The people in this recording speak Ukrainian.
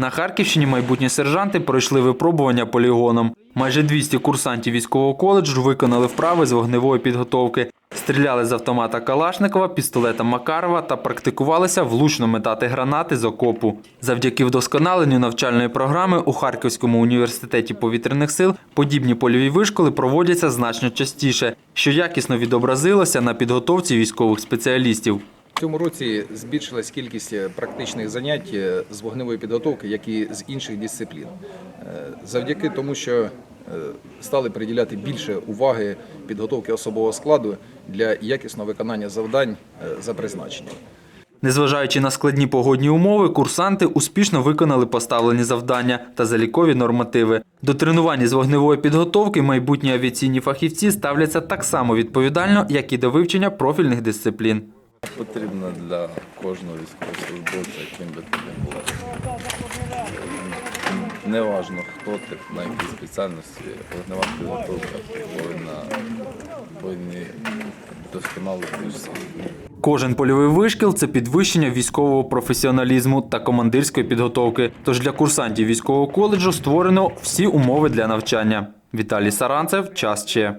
На Харківщині майбутні сержанти пройшли випробування полігоном. Майже 200 курсантів військового коледжу виконали вправи з вогневої підготовки, стріляли з автомата Калашникова, пістолета Макарова та практикувалися влучно метати гранати з окопу. Завдяки вдосконаленню навчальної програми у Харківському університеті повітряних сил подібні польові вишколи проводяться значно частіше, що якісно відобразилося на підготовці військових спеціалістів. Цьому році збільшилась кількість е, практичних занять е, з вогневої підготовки, як і з інших дисциплін. Е, Завдяки тому, що стали приділяти більше уваги підготовки особового складу для якісного виконання завдань за призначенням. Незважаючи на складні погодні умови, курсанти успішно виконали поставлені завдання та залікові нормативи. До тренувань з вогневої підготовки майбутні авіаційні фахівці ставляться так само відповідально, як і до вивчення профільних дисциплін. Потрібно для кожного військовослужбовця, яким би ти не був. Неважно, хто ти, на якій спеціальності, вогнева підготовка повинна, повинні досконало вчитися. Кожен польовий вишкіл це підвищення військового професіоналізму та командирської підготовки. Тож для курсантів військового коледжу створено всі умови для навчання. Віталій Саранцев, час ще.